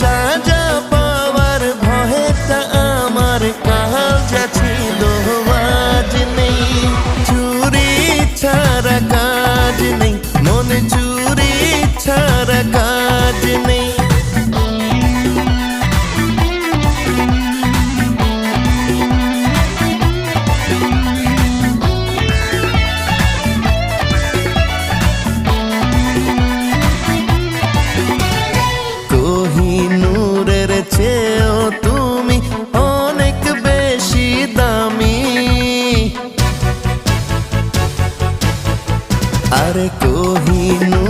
সাজা পাওয়ার ভয়টা আমার কাজ ছিল। আজ নেই, চুরি ছাড়া কাজ নেই। মনে চুরি ছাড়া আরে কোহিনু